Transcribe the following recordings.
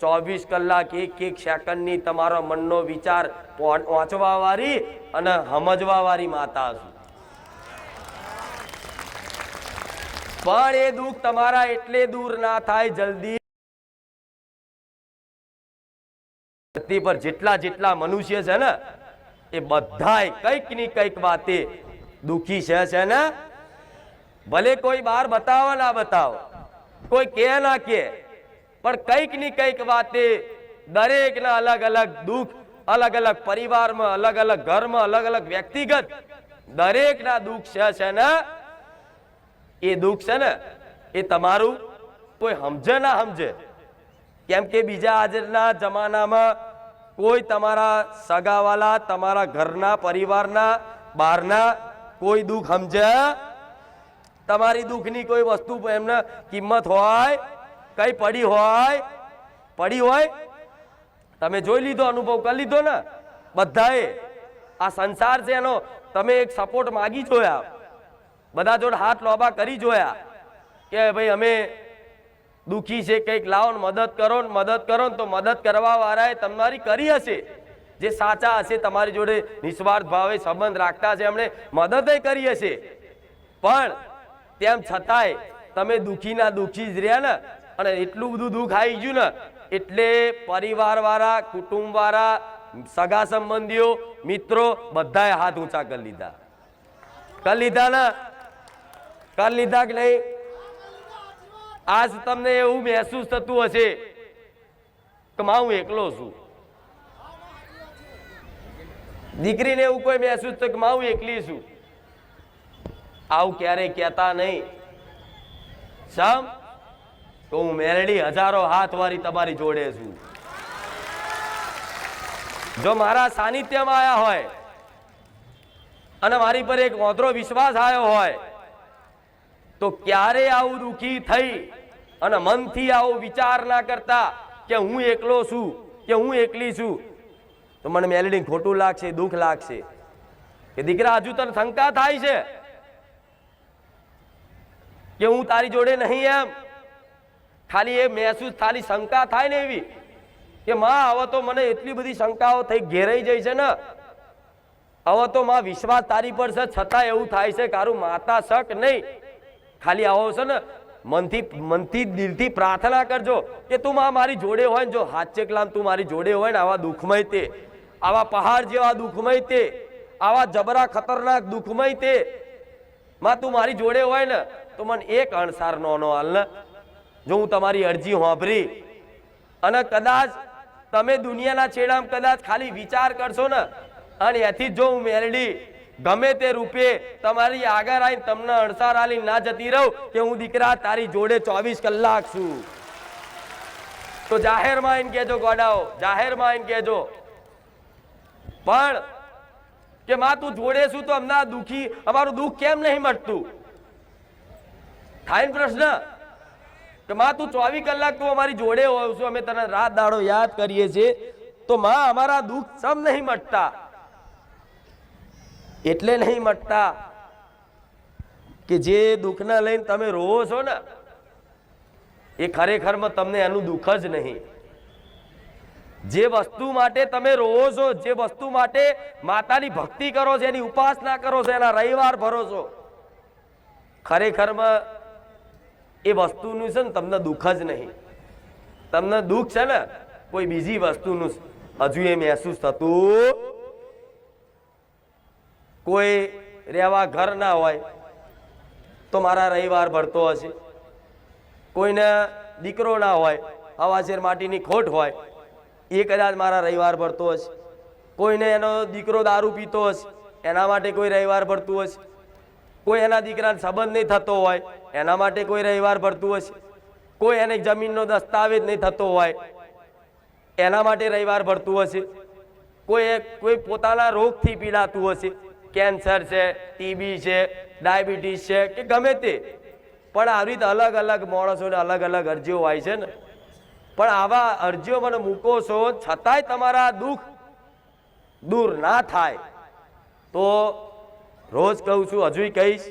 ચોવીસ કલાક એક એક સેકન્ડની તમારો મનનો વિચાર વાંચવા વાળી અને સમજવા વાળી માતા છું. પણ એ દુઃખ તમારા એટલે દૂર ના થાય જલ્દી. ધરતી પર જેટલા જેટલા મનુષ્ય છે ને, એ બધાય કંઈકની કંઈક વાતે દુઃખી છે ને? ભલે કોઈ બહાર બતાવો ના બતાવો. કોઈ કે ના કે પણ કંઈકની કંઈક વાતે દરેકના અલગ અલગ દુઃખ, અલગ અલગ પરિવારમાં, અલગ અલગ ઘરમાં, અલગ અલગ વ્યક્તિગત દરેકના દુઃખ છે ને? એ દુઃખ છે ને? એ તમારું કોઈ સમજે ના સમજે. કેમ કે બીજા આજના જમાનામાં કોઈ તમારા સગાવાલા, તમારા ઘરના પરિવારના, બહારના કોઈ દુઃખ સમજે? તમારી દુઃખની કોઈ વસ્તુ એમને કિંમત હોય કઈ પડી હોય? પડી હોય? તમે જોઈ લીધો, અનુભવ કરી લીધો ને? બધાએ. આ સંસાર છે એનો. તમે એક સપોર્ટ માગી જોયા. બધા જોડે હાથ લોબા કરી જોયા. કે ભાઈ, અમે દુઃખી છે, કંઈક લાવો ને મદદ કરો ને મદદ કરો ને તો મદદ કરવા વાળાએ તમારી કરી હશે. જે સાચા હશે, તમારી જોડે નિસ્વાર્થ ભાવે સંબંધ રાખતા છે એમણે મદદ કરી હશે. પણ તેમ છતાંય તમે દુઃખીના દુઃખી જ રહ્યા ને અને એટલું બધું દુઃખ આવી ગયું ને, એટલે પરિવાર વાળા કુટુંબ વાળા સગા સંબંધીઓ, મિત્રો બધાએ હાથ ઊંચા કરી લીધા. કરી લીધા ને? કરી લીધા કે નહીં? આજ તમને એવું મહેસૂસ થતું હશે કે માં હું એકલો છું. દીકરીને એવું કોઈ મહેસૂસ થયું કે માં હું એકલી છું? આવું ક્યારેય કહેતા નહીં. સમ તો હું મેલડી હજારો હાથ વાળી તમારી જોડે છું. જો મારા સાનિધ્યમાં આવ્યા હોય અને મારી પર એક ઓધરો વિશ્વાસ આવ્યો હોય, તો ક્યારે આવું દુઃખી થઈ અને મનથી આવો વિચાર ના કરતા કે હું એકલો છું, કે હું એકલી છું, તો મને મેલડી ખોટું લાગશે, દુઃખ લાગશે કે દીકરા, હજુ તને શંકા થાય છે કે હું તારી જોડે નહીં એમ? ખાલી એ મહેસૂસ ખાલી શંકા થાય ને એવી કે માં, હવે તો મને એટલી બધી શંકાઓ થઈ, ઘેરાઈ જાય છે ને. હવે તો માં, વિશ્વાસ તારી પર છે, છતાં એવું થાય છે કારું માતા શક નહીં. ખાલી આવો છે ને, મનથી મનથી, દિલથી પ્રાર્થના કરજો કે તું માં મારી જોડે હોય ને, જો હાચે કલામ તું મારી જોડે હોય ને, આવા દુઃખમય તે. આવા પહાડ જેવા દુઃખમય તે. આવા જબરા ખતરનાક દુઃખમય તે. માં, તું મારી જોડે હોય ને, તો મને એક અણસાર નો નો હાલ ને. જો હું તમારી અરજી હોંભરી અને કદાચ તમે દુનિયાના છેડામાં કદાચ ખાલી વિચાર કરશો ને, અને એથી જો હું મેલડી, ગમે તે રૂપે તમારી આગળ આવીને તમને અણસાર આલી ના જતી રહું કે હું દીકરા તારી જોડે ચોવીસ કલાક છું. તો જાહેરમાં આવીને કહેજો ગોડાઓ, જાહેરમાં આવીને કહેજો. પણ કે માં, તું જોડે છું તો અમને દુખી, અમારું દુઃખ કેમ નહીં મળતું થાય પ્રશ્ન? કે માં, તું ચોવીસ કલાક તું અમારી જોડે હોય છું, અમે તને રાત દાડો યાદ કરીએ છીએ. તો માં, અમારા દુઃખ સમ નહીં મટતા. એટલે નહીં મટતા કે જે દુઃખને લઈને તમે રોવો છો ને, એ ખરેખરમાં તમને એનું દુઃખ જ નહીં. જે વસ્તુ માટે તમે રોવો છો, જે વસ્તુ માટે માતાની ભક્તિ કરો છો, એની ઉપાસના કરો છો, એના રવિવાર ભરો છો, ખરેખરમાં એ વસ્તુનું છે ને તમને દુઃખ જ નહીં. તમને દુઃખ છે ને, કોઈ બીજી વસ્તુનું હજુ એ મહેસૂસ થતું કોઈ રહેવા ઘર ના હોય, તો મારા રવિવાર ભરતો હશે. કોઈને દીકરો ના હોય, હવા શેર માટીની ખોટ હોય, એ કદાચ મારા રવિવાર ભરતો હશે. કોઈને એનો દીકરો દારૂ પીતો હશે, એના માટે કોઈ રવિવાર ભરતું હશે. કોઈ એના દીકરાને સંબંધ નહીં થતો હોય એના માટે કોઈ રવિવાર ભરતું હશે? કોઈ એને જમીનનો દસ્તાવેજ નહીં થતો હોય. એના માટે રવિવાર ભરતું હશે? કોઈ કોઈ પોતાના રોગથી પીડાતું હશે? કેન્સર છે ટીબી છે, ડાયાબિટીસ છે, કે ગમે તે. પણ આવી રીતે અલગ અલગ માણસોને અલગ અલગ અરજીઓ હોય છે ને. પણ આવા અરજીઓ મને મૂકો છો, છતાંય તમારા દુઃખ દૂર ના થાય. તો રોજ કહું છું, હજુય કહીશ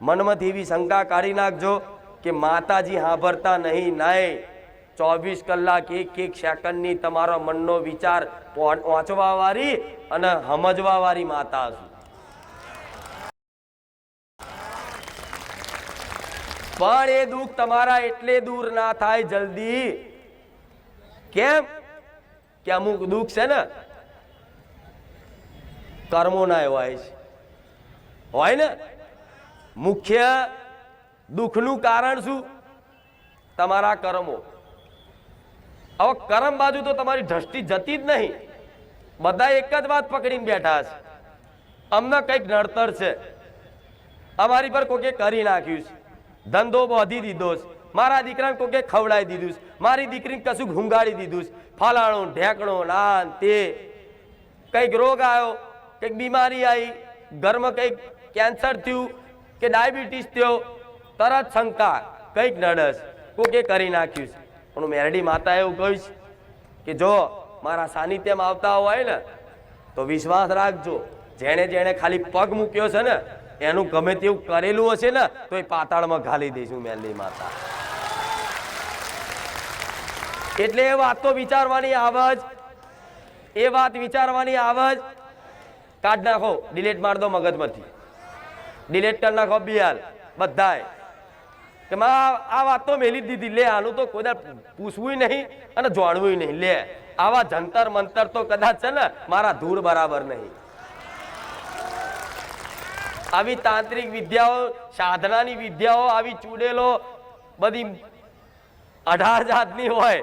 મનમાંથી એવી શંકા કાઢી નાખજો કે માતાજી સાંભળતા નહીં, નાય. ચોવીસ કલાક એક એક સેકન્ડની તમારો મનનો વિચાર વાંચવા વાળી અને સમજવા વાળી માતા છું. પણ એ દુઃખ તમારા એટલે દૂર ના થાય જલ્દી. કેમ? કે અમુક દુઃખ છે ને કર્મોના હોય છે. હોય ને? મુખ્ય દુઃખનું કારણ શું? તમારા કર્મો. હવે કર્મ બાજુ તો તમારી દ્રષ્ટિ જતી જ નહીં. બધા એક જ વાત પકડીને બેઠા છે. અમને કંઈક નડતર છે. અમારી પર કોકે કરી નાખ્યું છે. ધંધો બાંધી દીધો છે. મારા દીકરાને કોકે ખવડાવી દીધું છે. મારી દીકરીને કશું ઘૂંઘાડી દીધું છે. ફલાણો, ઢેકણો નાન તે. કંઈક રોગ આવ્યો, કંઈક બીમારી આવી, ઘરમાં કંઈક કેન્સર થયું કે ડાયાબિટીસ થયો, તરત શંકા, કંઈક નડસ, કોકે કરી નાખ્યું છે. પણ મેરડી માતા એવું કહીશ કે જો મારા સાનિધ્યમાં આવતા હોય ને, તો વિશ્વાસ રાખજો. જેણે જેણે ખાલી પગ મૂક્યો છે ને, એનું ગમે તેવું કરેલું હશે ને તો એ પાતાળમાં ઘાલી દઈશું મેરડી માતા. એટલે એ વાત તો વિચારવાની આવજ. એ વાત વિચારવાની આવજ. કાઢ નાખો, ડિલેટ માર દો મગજમાંથી. ડિલીટ કરી નાખો બિયાલ બધાય. કે આ- વાત તો મેલી દીધી. લે, આનું તો કોઈ પૂછવું નહીં અને જાણવું નહીં. લે, આવા જંતર મંતર તો કદાચ છે ને મારા ધૂળ બરાબર નહીં. આવી તાંત્રિક વિદ્યાઓ, સાધનાની વિદ્યાઓ, આવી ચૂડેલો બધી અઢાર જાતની હોય.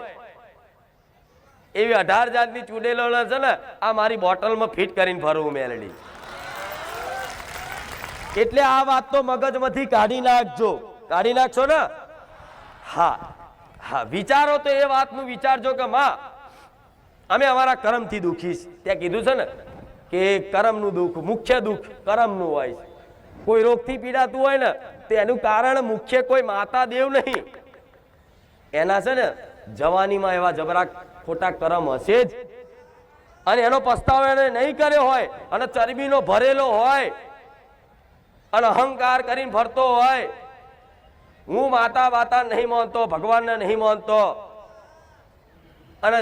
એવી અઢાર જાતની ચૂડેલો છે ને આ મારી બોટલમાં ફિટ કરીને ફરવું મેલડી. એટલે આ વાત તો મગજમાંથી કાઢી નાખજો. કાઢી નાખશો ને? હા હા, વિચારો તો એ વાતનું વિચારજો કે માં, અમે અમારા કર્મથી દુખી ત્યાં કીધું છે ને કે કર્મનું દુઃખ, મુખ્ય દુઃખ કર્મનું હોય કોઈ રોગથી પીડાતું હોય ને, તો એનું કારણ મુખ્ય કોઈ માતા દેવ નહીં. એના છે ને, જવાનીમાં એવા જબરા ખોટા કર્મ હશે જ. અને એનો પસ્તાવો એને નહીં કર્યો હોય, અને ચરબીનો ભરેલો હોય અને અહંકાર કરીને ફરતો હોય. હું માતા વાતા નહીં માનતો, ભગવાનને નહીં માનતો. અને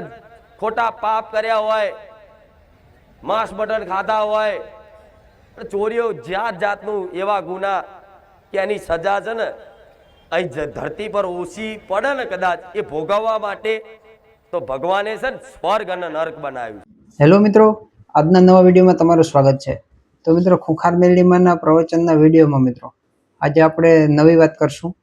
ખોટા પાપ કર્યા હોય, માંસ બટન ખાધા હોય ચોરીઓ જાત જાતનું એવા ગુના કે એની સજા છે ને, અહીં ધરતી પર ઓછી પડે ને કદાચ, એ ભોગવવા માટે તો ભગવાને છે ને સ્વર્ગ અને નર્ક બનાવ્યું હેલો મિત્રો, આજના નવા વિડીયોમાં તમારું સ્વાગત છે. તો મિત્રો ખુખાર મેલડીમાંના પ્રવચનના વિડીયોમાં મિત્રો, આજે આપણે નવી વાત કરશું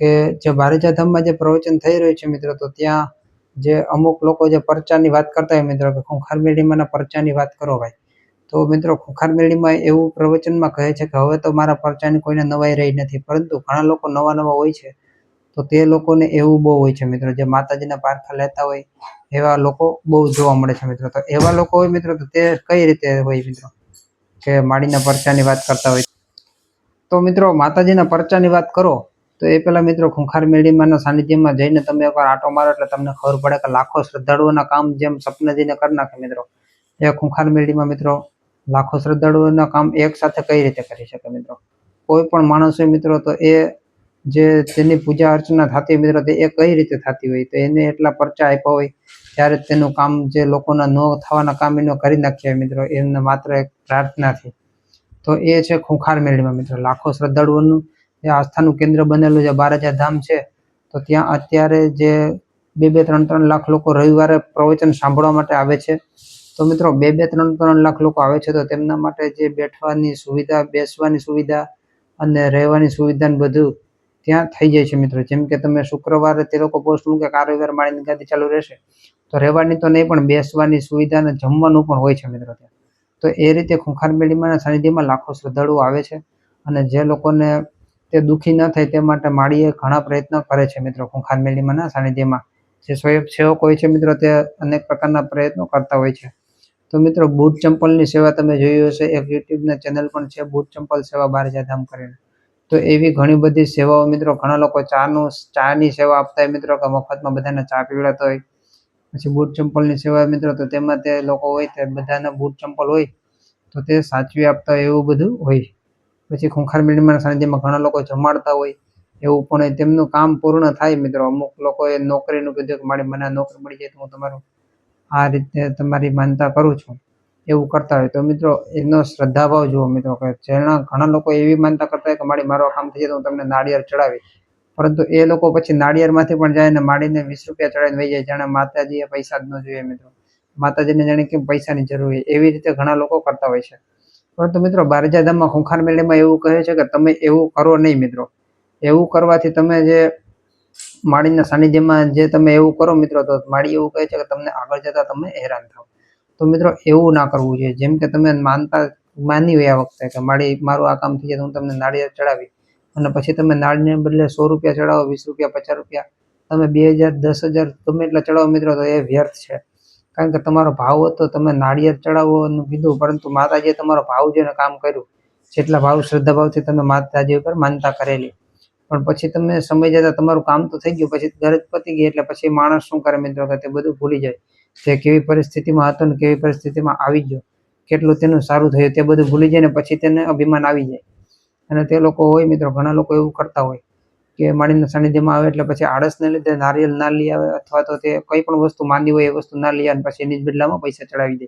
કે જે ભારજા ધામમાં જે પ્રવચન થઈ રહ્યું છે મિત્રો, તો ત્યાં જે અમુક લોકો જે પરચાની વાત કરતા હોય મિત્રો, કે ખુખાર મેલડીમાંના પરચાની વાત કરો ભાઈ. તો મિત્રો ખુખાર મેલડીમાં એવું પ્રવચનમાં કહે છે કે હવે તો મારા પરચાની કોઈને નવાઈ રહી નથી, પરંતુ ઘણા લોકો નવા નવા હોય છે. તો તે લોકોને એવું બહુ હોય છે મિત્રો, જે માતાજીના પારખા લેતા હોય એવા લોકો બહુ જોવા મળે છે મિત્રો. તો એવા લોકો હોય મિત્રો, તો તે કઈ રીતે હોય મિત્રો? કે માળીના પરચાની વાત કરતા હોય તો મિત્રો, માતાજીના પરચાની વાત કરો, તો એ પેલા મિત્રો ખુંખાર મેળીમાંના સાનિધ્યમાં જઈને તમે એકવાર આટો મારો એટલે તમને ખબર પડે કે લાખો શ્રદ્ધાળુઓના કામ જેમ સપનાજીને કરી નાખે મિત્રો. એ ખુંખાર મેળીમાં મિત્રો, લાખો શ્રદ્ધાળુઓના કામ એક સાથે કઈ રીતે કરી શકે મિત્રો? કોઈ પણ માણસ હોય મિત્રો, તો એ જે તેની પૂજા અર્ચના થતી મિત્રો, તે એ કઈ રીતે થતી હોય? તો એને એટલા પરચા આપ્યા હોય ત્યારે તેનું કામ જે લોકોના ન થવાના કામ એનો કરી નાખ્યા મિત્રો, એમને માત્ર એક પ્રાર્થનાથી. તો એ છે ખુંખાર મેળીમાં મિત્રો, લાખો શ્રદ્ધાળુઓનું જે આસ્થાનું કેન્દ્ર બનેલું જે હજાર ધામ છે, તો ત્યાં અત્યારે જે બે બે ત્રણ ત્રણ લાખ લોકો રવિવારે પ્રવચન સાંભળવા માટે આવે છે. તો મિત્રો, બે બે ત્રણ ત્રણ લાખ લોકો આવે છે, તો તેમના માટે જે બેઠવાની સુવિધા, બેસવાની સુવિધા અને રહેવાની સુવિધા ને બધું ત્યાં થઈ જાય છે મિત્રો. જેમ કે તમે શુક્રવારે તે લોકો પોસ્ટ મૂકે કે આ રવિવારે મારી ચાલુ રહેશે. તો રહેવાની તો નહીં, પણ બેસવાની સુવિધા અને જમવાનું પણ હોય છે મિત્રો ત્યાં. તો એ રીતે ખુંખાર મેળીમાંના સાનિધ્યમાં લાખો શ્રદ્ધાળુઓ આવે છે અને જે લોકોને તે દુઃખી ન થાય તે માટે માળીએ ઘણા પ્રયત્નો કરે છે મિત્રો ખુંખાર મેળીમાંના સાનિધ્યમાં જે સ્વયંસેવક હોય છે મિત્રો તે અનેક પ્રકારના પ્રયત્નો કરતા હોય છે. તો મિત્રો બૂટ ચંપલની સેવા તમે જોઈ હશે, એક યુટ્યુબના ચેનલ પણ છે, બૂટ ચંપલ સેવા બારજાધામ કરીને. તો એવી ઘણી બધી સેવાઓ મિત્રો ઘણા લોકો ચાનું, ચાની સેવા આપતા હોય મિત્રો, કે મફતમાં બધાને ચા પીવડાતા હોય. પછી બૂટ ચંપલની સેવા મિત્રો, તો તેમાં તે લોકો હોય તે બધાના બૂટ ચંપલ હોય, તો તે સાચવી આપતા હોય એવું બધું હોય. પછી ખૂંખાર મેળીમાં સાનિધ્યમાં ઘણા લોકો જમાડતા હોય, એવું પણ તેમનું કામ પૂર્ણ થાય મિત્રો. અમુક લોકોએ નોકરીનું કીધું કે મારી મને નોકરી મળી જાય તો હું તમારું આ રીતે તમારી માનતા કરું છું. એવું કરતા હોય. તો મિત્રો, એનો શ્રદ્ધાભાવ જુઓ મિત્રો, કે જેના ઘણા લોકો એવી માનતા કરતા હોય કે મારી મારું કામ થઈ જાય તો હું તમને નાળિયેર ચડાવી પરંતુ એ લોકો પછી નાળિયેરમાંથી પણ જાય ને માડીને વીસ રૂપિયા ચડાવીને વહી જાય, જાણે માતાજીએ પૈસા જ ન જોઈએ મિત્રો. માતાજીને જાણે કેમ પૈસાની જરૂર હોય? એવી રીતે ઘણા લોકો કરતા હોય છે. પરંતુ મિત્રો બારજાધામમાં ખૂંખાર મેળીમાં એવું કહે છે કે તમે એવું કરો નહીં મિત્રો. એવું કરવાથી તમે જે માળીના સાનિધ્યમાં જે તમે એવું કરો મિત્રો, તો માળી એવું કહે છે કે તમને આગળ જતા તમે હેરાન થાવ. તો મિત્રો, એવું ના કરવું જોઈએ. જેમ કે તમે માનતા માની હોય આ વખતે કે માળી મારું આ કામ થઈ જાય તો હું તમને નાળિયેર ચડાવી અને પછી તમે નાળને બદલે સો રૂપિયા ચડાવો, વીસ રૂપિયા, પચાસ રૂપિયા. તમે બે હજાર, દસ હજાર, ગમે એટલા ચડાવો મિત્રો, તો એ વ્યર્થ છે. કારણ કે તમારો ભાવ હતો, તમે નાળિયેર ચડાવવાનું કીધું, પરંતુ માતાજીએ તમારો ભાવ જોઈને કામ કર્યું. જેટલા ભાવ શ્રદ્ધા ભાવથી તમે માતાજી ઉપર માનતા કરેલી. પણ પછી તમે સમય જતા તમારું કામ તો થઈ ગયું, પછી ગરજ પતી ગઈ, એટલે પછી માણસ શું કરે મિત્રો, કે તે બધું ભૂલી જાય. તે કેવી પરિસ્થિતિમાં હતો ને કેવી પરિસ્થિતિમાં આવી ગયો. કેટલું તેનું સારું થયું તે બધું ભૂલી જાય ને પછી તેને અભિમાન આવી જાય. અને તે લોકો હોય, મિત્રો, ઘણા લોકો એવું કરતા હોય કે માળીના સાનિધ્યમાં આવે એટલે પછી આળસને લીધે નારિયેલ ના લઈ આવે અથવા તો તે કંઈ પણ વસ્તુ માંદી હોય એ વસ્તુ ના લઈ આવે પછી એની જ બદલામાં પૈસા ચડાવી દે.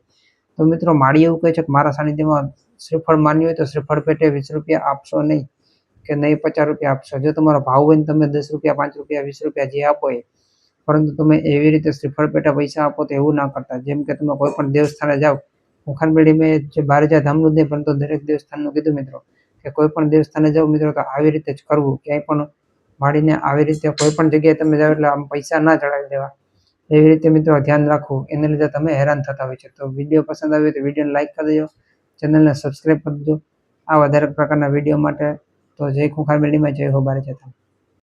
તો મિત્રો, માળી એવું કહે છે કે મારા સાનિધ્યમાં શ્રીફળ માન્યું હોય તો શ્રીફળ પેટે વીસ રૂપિયા આપશો નહીં કે નહીં પચાસ રૂપિયા આપશો. જો તમારો ભાવ હોય ને તમે દસ રૂપિયા, પાંચ રૂપિયા, વીસ રૂપિયા જે આપો એ, પરંતુ તમે એવી રીતે શ્રીફળ પેટે પૈસા આપો તો એવું ના કરતા. જેમ કે તમે કોઈ પણ દેવસ્થાને જાઓ મુખાનબેડી મેં જે બારજા ધામનું જ નહીં પરંતુ દરેક દેવસ્થાનનું કીધું મિત્રો કે કોઈ પણ દેવસ્થાને જાઓ મિત્રો તો આવી રીતે જ કરવું. ક્યાંય પણ માંડીને આવી રીતે કોઈ પણ જગ્યાએ તમે જાઓ એટલે આમ પૈસા ના ચડાવી દેવા. એવી રીતે મિત્રો ધ્યાન રાખવું. એને લીધે તમે હેરાન થતા હોય છે. તો વીડિયો પસંદ આવ્યો તો વિડીયોને લાઈક કરી દેજો. ચેનલને સબસ્ક્રાઈબ કરી દેજો. આ વધારે પ્રકારના વીડિયો માટે તો જય ખુખાર મેળીમાં જય હો બારે જતા